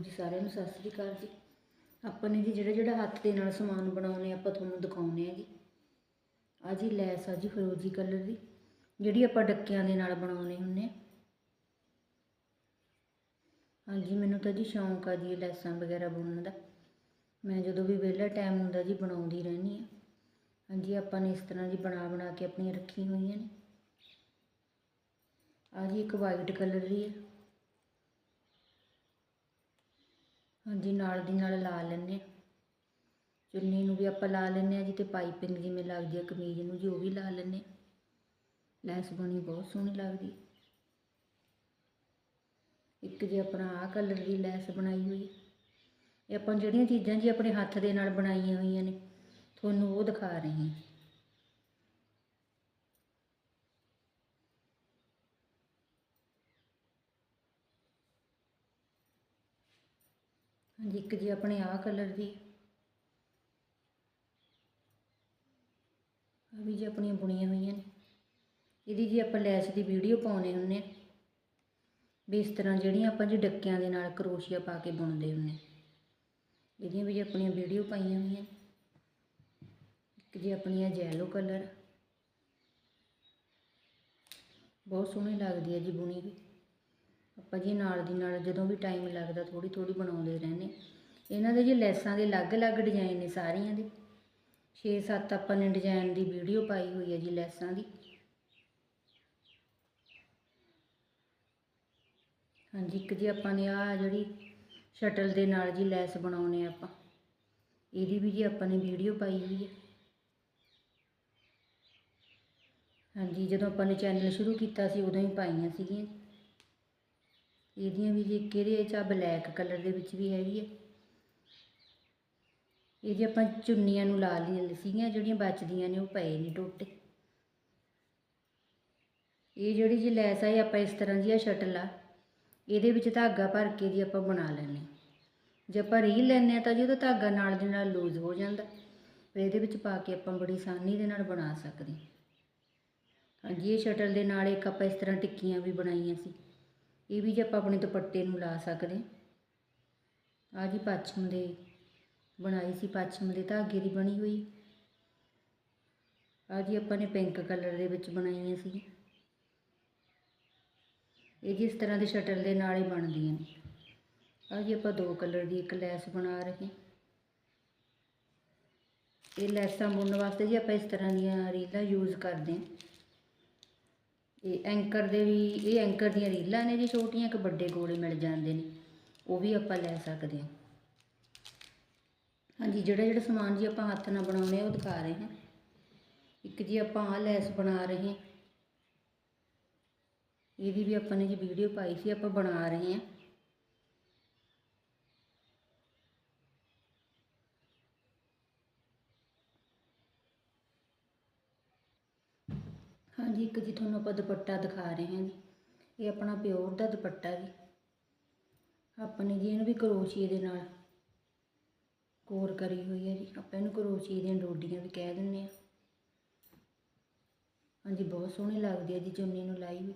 ਜੀ, ਸਾਰਿਆਂ ਨੂੰ ਸਤਿ ਸ੍ਰੀ ਅਕਾਲ ਜੀ। ਆਪਾਂ ਨੇ ਜੀ ਜਿਹੜਾ ਜਿਹੜਾ ਹੱਥ ਦੇ ਨਾਲ ਸਮਾਨ ਬਣਾਉਨੇ ਆਪਾਂ ਤੁਹਾਨੂੰ ਦਿਖਾਉਨੇ ਆ ਜੀ। ਆ ਜੀ ਲੈਸ ਆ ਜੀ, ਫਰੋਜ਼ੀ ਕਲਰ ਦੀ, ਜਿਹੜੀ ਆਪਾਂ ਡੱਕਿਆਂ ਦੇ ਨਾਲ ਬਣਾਉਨੇ ਹੁੰਨੇ ਆ। ਹਾਂਜੀ ਮੈਨੂੰ ਤਾਂ ਜੀ ਸ਼ੌਂਕ ਆ ਜੀ ਲੈਸਾਂ ਵਗੈਰਾ ਬੁਣਨ ਦਾ। ਮੈਂ ਜਦੋਂ ਵੀ ਵਿਹਲਾ ਟਾਈਮ ਹੁੰਦਾ ਜੀ ਬਣਾਉਂਦੀ ਰਹਿੰਦੀ ਆ ਹਾਂਜੀ ਆਪਾਂ ਨੇ ਇਸ ਤਰ੍ਹਾਂ ਜੀ ਬਣਾ ਬਣਾ ਕੇ ਆਪਣੀਆਂ ਰੱਖੀਆਂ ਹੋਈਆਂ ਨੇ। ਆ ਜੀ ਇੱਕ ਵਾਈਟ ਕਲਰ ਦੀ ਹੈ। ਹਾਂਜੀ, ਨਾਲ ਦੀ ਨਾਲ ਲਾ ਲੈਂਦੇ ਹਾਂ। ਚੁੰਨੀ ਨੂੰ ਵੀ ਆਪਾਂ ਲਾ ਲੈਂਦੇ ਹਾਂ ਜੀ ਤੇ ਪਾਈਪਿੰਗ ਜਿਵੇਂ ਲੱਗਦੀ ਹੈ ਕਮੀਜ਼ ਨੂੰ ਜੀ ਉਹ ਵੀ ਲਾ ਲੈਂਦੇ ਲੈਸ ਬਣੀ, ਬਹੁਤ ਸੋਹਣੀ ਲੱਗਦੀ ਇੱਕ ਜੇ ਆਪਣਾ ਆਹ ਕਲਰ ਦੀ ਲੈਸ ਬਣਾਈ ਹੋਈ ਇਹ ਆਪਾਂ ਜਿਹੜੀਆਂ ਚੀਜ਼ਾਂ ਜੀ ਆਪਣੇ ਹੱਥ ਦੇ ਨਾਲ ਬਣਾਈਆਂ ਹੋਈਆਂ ਨੇ, ਤੁਹਾਨੂੰ ਉਹ ਦਿਖਾ ਰਹੇ ਹਾਂ। ਹਾਂਜੀ, ਇੱਕ ਜੀ ਆਪਣੇ ਆਹ ਕਲਰ ਦੀ। ਆ ਵੀ ਜੀ ਆਪਣੀਆਂ ਬੁਣੀਆਂ ਹੋਈਆਂ ਨੇ। ਇਹਦੀ ਜੀ ਆਪਾਂ ਲੈਸ ਦੀ ਵੀਡੀਓ ਪਾਉਣੇ ਹੁੰਨੇ ਆ। ਵੀ ਇਸ ਤਰ੍ਹਾਂ ਜਿਹੜੀਆਂ ਆਪਾਂ ਜੀ ਡੱਕਿਆਂ ਦੇ ਨਾਲ ਕਰੋਸ਼ੀਆ ਪਾ ਕੇ ਬੁਣਦੇ ਹੁੰਨੇ ਇਹਦੀਆਂ ਵੀ ਜੀ ਆਪਣੀਆਂ ਵੀਡੀਓ ਪਾਈਆਂ ਹੋਈਆਂ ਇੱਕ ਜੀ ਆਪਣੀ ਆ ਜੈਲੋ ਕਲਰ ਬਹੁਤ ਸੋਹਣੀ ਲੱਗਦੀ ਹੈ ਜੀ ਬੁਣੀ ਵੀ ਆਪਾਂ ਜੀ ਨਾਲ ਦੀ ਨਾਲ ਜਦੋਂ ਵੀ ਟਾਈਮ ਲੱਗਦਾ ਥੋੜੀ ਥੋੜੀ ਬਣਾਉਂਦੇ ਰਹਿੰਦੇ। ਇਹਨਾਂ ਦੇ ਜੀ ਲੈਸਾਂ ਦੇ ਅਲੱਗ-ਅਲੱਗ ਡਿਜ਼ਾਈਨ ਨੇ ਸਾਰੀਆਂ ਦੇ। 6-7 ਆਪਾਂ ਨੇ ਡਿਜ਼ਾਈਨ ਦੀ ਵੀਡੀਓ ਪਾਈ ਹੋਈ ਹੈ ਜੀ ਲੈਸਾਂ ਦੀ। ਹਾਂਜੀ, ਇੱਕ ਜੀ ਆਪਾਂ ਨੇ ਆ ਜਿਹੜੀ ਸ਼ਟਲ ਦੇ ਨਾਲ ਜੀ ਲੈਸ ਬਣਾਉਨੇ ਆਪਾਂ। ਇਹਦੀ ਵੀ ਜੀ ਆਪਾਂ ਨੇ ਵੀਡੀਓ ਪਾਈ ਹੋਈ ਹੈ। ਹਾਂਜੀ, ਜਦੋਂ ਆਪਾਂ ਨੇ ਚੈਨਲ ਸ਼ੁਰੂ ਕੀਤਾ ਸੀ ਉਦੋਂ ਹੀ ਪਾਈਆਂ ਸੀਗੀਆਂ। ਇਹਦੀਆਂ ਵੀ ਜੇ ਇੱਕ ਇਹਦੇ ਚ ਆ ਬਲੈਕ ਕਲਰ ਦੇ ਵਿੱਚ ਵੀ ਹੈਗੀ ਹੈ ਇਹ ਜੀ ਆਪਾਂ ਚੁੰਨੀਆਂ ਨੂੰ ਲਾ ਲਈਆਂ ਸੀਗੀਆਂ, ਜਿਹੜੀਆਂ ਬਚਦੀਆਂ ਨੇ, ਉਹ ਪਏ ਨਹੀਂ ਟੋਟੇ। ਇਹ ਜਿਹੜੀ ਜੀ ਲੈਸ ਆ, ਇਹ ਆਪਾਂ ਇਸ ਤਰ੍ਹਾਂ ਦੀ ਆ ਸ਼ਟਲ ਆ, ਇਹਦੇ ਵਿੱਚ ਧਾਗਾ ਭਰ ਕੇ ਜੀ ਆਪਾਂ ਬਣਾ ਲੈਣੇ ਜੇ ਆਪਾਂ ਰੀਲ ਲੈਂਦੇ ਆ ਤਾਂ ਜੀ ਉਹਦਾ ਧਾਗਾ ਨਾਲ ਦੇ ਨਾਲ ਲੂਜ਼ ਹੋ ਜਾਂਦਾ। ਫਿਰ ਇਹਦੇ ਵਿੱਚ ਪਾ ਕੇ ਆਪਾਂ ਬੜੀ ਆਸਾਨੀ ਦੇ ਨਾਲ ਬਣਾ ਸਕਦੇ ਹਾਂ। ਹਾਂਜੀ, ਇਹ ਸ਼ਟਲ ਦੇ ਨਾਲ ਇੱਕ ਆਪਾਂ ਇਸ ਤਰ੍ਹਾਂ ਟਿੱਕੀਆਂ ਵੀ ਬਣਾਈਆਂ ਸੀ। ਇਹ ਵੀ ਜੇ ਆਪਾਂ ਆਪਣੇ ਦੁਪੱਟੇ ਨੂੰ ਲਾ ਸਕਦੇ ਆ ਜੀ ਪੱਛਮ ਦੇ ਬਣਾਈ ਸੀ, ਪੱਛਮ ਦੇ ਧਾਗੇ ਦੀ ਬਣੀ ਹੋਈ। ਆ ਜੀ ਆਪਾਂ ਨੇ ਪਿੰਕ ਕਲਰ ਦੇ ਵਿੱਚ ਬਣਾਈਆਂ ਸੀ ਇਹ ਜਿਸ ਤਰ੍ਹਾਂ ਦੇ ਸ਼ਟਲ ਦੇ ਨਾਲ ਹੀ ਬਣਦੀਆਂ ਨੇ। ਆ ਜੀ ਆਪਾਂ ਦੋ ਕਲਰ ਦੀ ਇੱਕ ਲੈਸ ਬਣਾ ਰਹੇ ਇਹ ਲੈਸਾਂ ਬੁਣਨ ਵਾਸਤੇ ਜੀ ਆਪਾਂ ਇਸ ਤਰ੍ਹਾਂ ਦੀਆਂ ਰੀਲਾਂ ਯੂਜ਼ ਕਰਦੇ ਹਾਂ। ਇਹ ਐਂਕਰ ਦੇ ਵੀ, ਇਹ ਐਂਕਰ ਦੀਆਂ ਰੀਲਾਂ ਨੇ ਜੀ ਛੋਟੀਆਂ, ਇੱਕ ਵੱਡੇ ਗੋਲੇ ਮਿਲ ਜਾਂਦੇ ਨੇ। ਉਹ ਵੀ ਆਪਾਂ ਲੈ ਸਕਦੇ ਹਾਂ। ਹਾਂਜੀ, ਜਿਹੜਾ ਜਿਹੜਾ ਸਮਾਨ ਜੀ ਆਪਾਂ ਹੱਥ ਨਾਲ ਬਣਾਉਣੇ ਆ ਉਹ ਦਿਖਾ ਰਹੇ ਹਾਂ। ਇੱਕ ਜੀ ਆਪਾਂ ਆਹ ਲੈਸ ਬਣਾ ਰਹੇ ਹਾਂ। ਇਹਦੀ ਵੀ ਆਪਾਂ ਨੇ ਜੀ ਵੀਡੀਓ ਪਾਈ ਸੀ, ਆਪਾਂ ਬਣਾ ਰਹੇ ਹਾਂ। ਹਾਂਜੀ, ਇੱਕ ਜੀ ਤੁਹਾਨੂੰ ਆਪਾਂ ਦੁਪੱਟਾ ਦਿਖਾ ਰਹੇ ਹਾਂ ਜੀ। ਇਹ ਆਪਣਾ ਪਿਓਰ ਦਾ ਦੁਪੱਟਾ ਜੀ। ਆਪਣੇ ਜੀ ਇਹਨੂੰ ਵੀ ਕਰੋਸ਼ੀਏ ਦੇ ਨਾਲ ਕੋਰ ਕਰੀ ਹੋਈ ਹੈ ਜੀ। ਆਪਾਂ ਇਹਨੂੰ ਕਰੋਸ਼ੀਏ ਦੀਆਂ ਡੋਡੀਆਂ ਵੀ ਕਹਿ ਦਿੰਦੇ ਆ ਹਾਂਜੀ, ਬਹੁਤ ਸੋਹਣੀ ਲੱਗਦੀ ਹੈ ਜੀ ਚੁੰਨੀ ਨੂੰ ਲਾਈ ਵੀ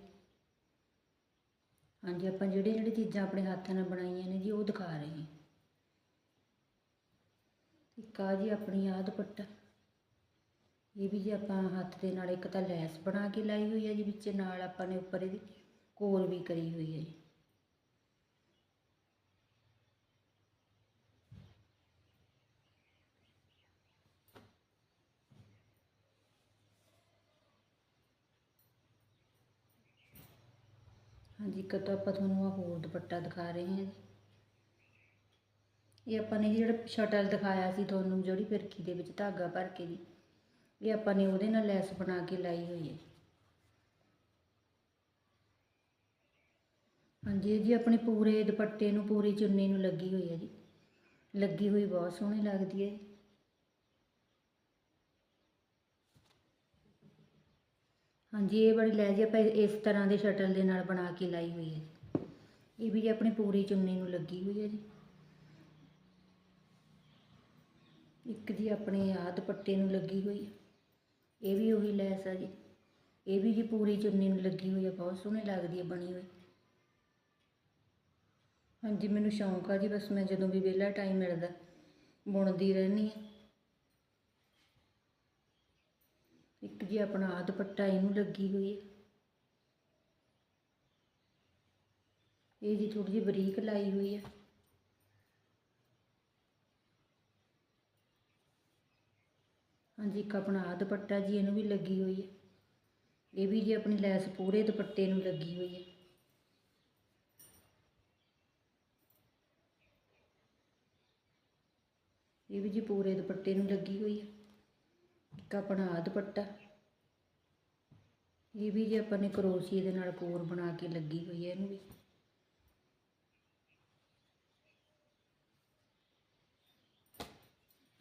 ਹਾਂਜੀ, ਆਪਾਂ ਜਿਹੜੇ ਜਿਹੜੇ ਚੀਜ਼ਾਂ ਆਪਣੇ ਹੱਥਾਂ ਨਾਲ ਬਣਾਈਆਂ ਨੇ ਜੀ, ਉਹ ਦਿਖਾ ਰਹੇ ਹਾਂ। ਇੱਕ ਆ ਜੀ ਆਪਣੀ ਆਹ ਦੁਪੱਟਾ। ਇਹ ਵੀ ਜੀ ਆਪਾਂ ਹੱਥ ਦੇ ਨਾਲ ਇੱਕ ਤਾਂ ਲੈਸ ਬਣਾ ਕੇ ਲਾਈ ਹੋਈ ਹੈ ਜੀ ਵਿੱਚ, ਨਾਲ ਆਪਾਂ ਨੇ ਉੱਪਰ ਇਹਦੀ ਕੋਰ ਵੀ ਕਰੀ ਹੋਈ ਹੈ ਜੀ। ਹਾਂਜੀ, ਇੱਕ ਤਾਂ ਆਪਾਂ ਤੁਹਾਨੂੰ ਆ ਹੋਰ ਦੁਪੱਟਾ ਦਿਖਾ ਰਹੇ ਹਾਂ ਜੀ। ਇਹ ਆਪਾਂ ਨੇ ਜੀ ਜਿਹੜਾ ਸ਼ਟਲ ਦਿਖਾਇਆ ਸੀ ਤੁਹਾਨੂੰ, ਜਿਹੜੀ ਫਿਰਕੀ ਦੇ ਵਿੱਚ ਧਾਗਾ ਭਰ ਕੇ ਜੀ। ਇਹ ਆਪਾਂ ਨੇ ਉਹਦੇ ਨਾਲ ਲੈਸ ਬਣਾ ਕੇ ਲਾਈ ਹੋਈ ਹੈ। ਹਾਂਜੀ, ਇਹ ਜੀ ਆਪਣੇ ਪੂਰੇ ਦੁਪੱਟੇ ਨੂੰ, ਪੂਰੀ ਚੁੰਨੀ ਨੂੰ ਲੱਗੀ ਹੋਈ ਹੈ ਜੀ। ਲੱਗੀ ਹੋਈ ਬਹੁਤ ਸੋਹਣੀ ਲੱਗਦੀ ਹੈ। ਹਾਂਜੀ, ਇਹ ਬੜੀ ਲੈ ਜੀ, ਆਪਾਂ ਇਸ ਤਰ੍ਹਾਂ ਦੇ ਸ਼ਟਲ ਦੇ ਨਾਲ ਬਣਾ ਕੇ ਲਾਈ ਹੋਈ ਹੈ ਇਹ ਵੀ ਜੀ ਆਪਣੀ ਪੂਰੀ ਚੁੰਨੀ ਨੂੰ ਲੱਗੀ ਹੋਈ ਹੈ ਜੀ। ਇੱਕ ਜੀ ਆਪਣੇ ਆਹ ਦੁਪੱਟੇ ਨੂੰ ਲੱਗੀ ਹੋਈ ਹੈ। ਇਹ ਵੀ ਉਹੀ ਲੈਸ ਆ ਜੀ। ਇਹ ਵੀ ਜੀ ਪੂਰੀ ਚੁੰਨੀ ਨੂੰ ਲੱਗੀ ਹੋਈ ਹੈ ਬਹੁਤ ਸੋਹਣੀ ਲੱਗਦੀ ਹੈ ਬਣੀ ਹੋਈ। ਹਾਂਜੀ, ਮੈਨੂੰ ਸ਼ੌਂਕ ਆ ਜੀ, ਬਸ ਮੈਂ ਜਦੋਂ ਵੀ ਵਿਹਲਾ ਟਾਈਮ ਮਿਲਦਾ, ਬੁਣਦੀ ਰਹਿੰਦੀ ਹਾਂ ਇੱਕ ਜੀ ਆਪਣਾ ਆਹ ਦੁਪੱਟਾ ਇਹਨੂੰ ਲੱਗੀ ਹੋਈ ਹੈ ਇਹ ਜੀ ਥੋੜੀ ਜਿਹੀ ਬਰੀਕ ਲਾਈ ਹੋਈ ਹੈ ਹਾਂਜੀ, ਇੱਕ ਆਪਣਾ ਆਹ ਦੁਪੱਟਾ ਜੀ, ਇਹਨੂੰ ਵੀ ਲੱਗੀ ਹੋਈ ਹੈ। ਇਹ ਵੀ ਜੀ ਆਪਣੀ ਲੈਸ ਪੂਰੇ ਦੁਪੱਟੇ ਨੂੰ ਲੱਗੀ ਹੋਈ ਹੈ। ਇਹ ਵੀ ਜੀ ਪੂਰੇ ਦੁਪੱਟੇ ਨੂੰ ਲੱਗੀ ਹੋਈ ਹੈ। ਇੱਕ ਆਪਣਾ ਆਹ ਦੁਪੱਟਾ। ਇਹ ਵੀ ਜੀ ਆਪਾਂ ਨੇ ਕਰੋਸ਼ੀਏ ਦੇ ਨਾਲ ਕੋਰ ਬਣਾ ਕੇ ਲੱਗੀ ਹੋਈ ਹੈ ਇਹਨੂੰ ਵੀ।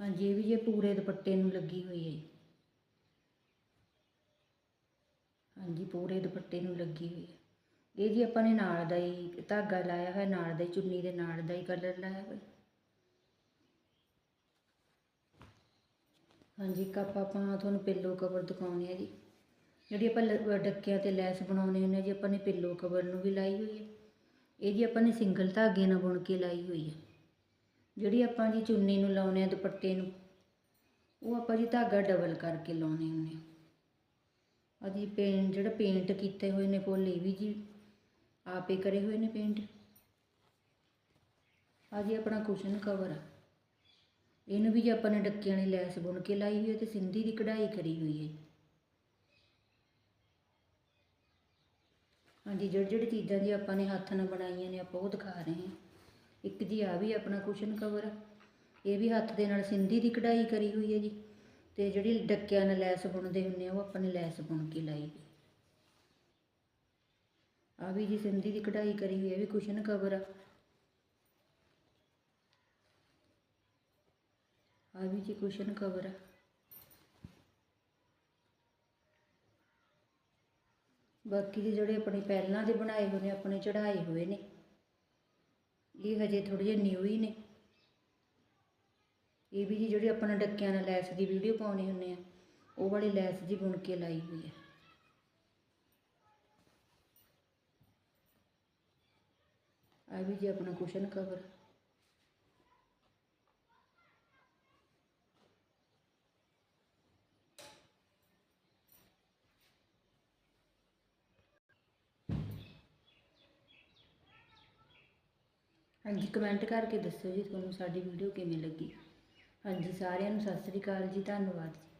ਹਾਂਜੀ, ਇਹ ਵੀ ਜੀ ਪੂਰੇ ਦੁਪੱਟੇ ਨੂੰ ਲੱਗੀ ਹੋਈ ਹੈ ਜੀ। ਹਾਂਜੀ, ਪੂਰੇ ਦੁਪੱਟੇ ਨੂੰ ਲੱਗੀ ਹੋਈ ਹੈ। ਇਹ ਜੀ ਆਪਾਂ ਨੇ ਨਾਲ ਦਾ ਹੀ ਧਾਗਾ ਲਾਇਆ ਹੋਇਆ, ਨਾਲ ਦਾ ਹੀ ਚੁੰਨੀ ਦੇ ਨਾਲ ਦਾ ਹੀ ਕਲਰ ਲਾਇਆ ਹੋਇਆ। ਹਾਂਜੀ ਕੱਪ ਆਪਾਂ ਤੁਹਾਨੂੰ ਪਿੱਲੋ ਕਵਰ ਦਿਖਾਉਣੇ ਆ ਜੀ। ਜਿਹੜੀ ਆਪਾਂ ਲ- ਡੱਕਿਆਂ ਤੇ ਲੈਸ ਬਣਾਉਣੇ ਹੁੰਦੇ ਆ ਜੀ, ਆਪਾਂ ਨੇ ਪਿੱਲੋ ਕਵਰ ਨੂੰ ਵੀ ਲਾਈ ਹੋਈ ਹੈ। ਇਹ ਜੀ ਆਪਾਂ ਨੇ ਸਿੰਗਲ ਧਾਗੇ ਨਾਲ ਬੁਣ ਕੇ ਲਾਈ ਹੋਈ ਹੈ। ਜਿਹੜੀ ਆਪਾਂ ਜੀ ਚੁੰਨੀ ਨੂੰ ਲਾਉਣੇ ਆ, ਦੁਪੱਟੇ ਨੂੰ, ਉਹ ਆਪਾਂ ਜੀ ਧਾਗਾ ਡਬਲ ਕਰਕੇ ਲਾਉਣੇ ਹੁੰਦੇ ਆ। ਜੀ ਪੇਂਟ ਜਿਹੜਾ ਪੇਂਟ ਕੀਤੇ ਹੋਏ ਨੇ ਫੁੱਲ ਵੀ ਜੀ ਆਪੇ ਕਰੇ ਹੋਏ ਨੇ ਪੇਂਟ ਆ ਜੀ ਆਪਣਾ ਕੁਸ਼ਨ ਕਵਰ ਆ। ਇਹਨੂੰ ਵੀ ਜੀ ਆਪਾਂ ਨੇ ਡੱਕਿਆਂ ਵਾਲੀ ਲੈਸ ਬੁਣ ਕੇ ਲਾਈ ਹੋਈ ਹੈ ਤੇ ਸਿੰਧੀ ਦੀ ਕਢਾਈ ਕਰੀ ਹੋਈ ਹੈ ਹਾਂਜੀ ਜਿਹੜੀ ਜਿਹੜੀ ਚੀਜ਼ਾਂ ਜੀ ਆਪਾਂ ਨੇ ਹੱਥ ਨਾਲ ਬਣਾਈਆਂ ਨੇ, ਆਪਾਂ ਉਹ ਦਿਖਾ ਰਹੇ ਹਾਂ। ਇੱਕ ਜੀ ਆ ਵੀ ਆਪਣਾ ਕੁਸ਼ਨ ਕਵਰ ਆ। ਇਹ ਵੀ ਹੱਥ ਦੇ ਨਾਲ ਸਿੰਧੀ ਦੀ ਕਢਾਈ ਕਰੀ ਹੋਈ ਹੈ ਜੀ। ਤੇ ਜਿਹੜੀ ਡੱਕਿਆਂ ਨਾਲ ਲੈਸ ਬੁਣਦੇ ਹੁੰਦੇ ਆ, ਉਹ ਆਪਾਂ ਨੇ ਲੈਸ ਬੁਣ ਕੇ ਲਾਈ ਹੋਈ। ਆ ਵੀ ਜੀ ਸਿੰਧੀ ਦੀ ਕਢਾਈ ਕਰੀ ਹੋਈ ਹੈ ਇਹ ਵੀ ਕੁਸ਼ਨ ਕਵਰ ਆ। ਆ ਵੀ ਜੀ ਕੁਸ਼ਨ ਕਵਰ ਆ। ਬਾਕੀ ਦੇ ਜਿਹੜੇ ਆਪਣੇ ਪਹਿਲਾਂ ਦੇ ਬਣਾਏ ਹੋਏ ਨੇ, ਆਪਣੇ ਚੜਾਏ ਹੋਏ ਨੇ। ਇਹ ਹਜੇ ਥੋੜੇ ਜਿਹੇ ਨਿਊ ਹੀ ਨੇ। ਇਹ ਵੀ ਜੀ ਜਿਹੜੇ ਆਪਣਾ ਡੱਕਿਆਂ ਨਾਲ ਲੈਸ ਦੀ ਵੀਡੀਓ ਪਾਉਣੀ ਹੁੰਨੇ ਆ, ਉਹ ਵਾਲੀ ਲੈਸ ਜੀ ਬੁਣ ਕੇ ਲਾਈ ਹੋਈ ਹੈ ਆ ਵੀ ਜੀ ਆਪਣਾ ਕੁਸ਼ਨ ਕਵਰ ਹਾਂਜੀ ਕਮੈਂਟ ਕਰਕੇ ਦੱਸਿਓ ਜੀ ਤੁਹਾਨੂੰ ਸਾਡੀ ਵੀਡੀਓ ਕਿਵੇਂ ਲੱਗੀ। ਹਾਂਜੀ, ਸਾਰਿਆਂ ਨੂੰ ਸਤਿ ਸ੍ਰੀ ਅਕਾਲ ਜੀ, ਧੰਨਵਾਦ ਜੀ।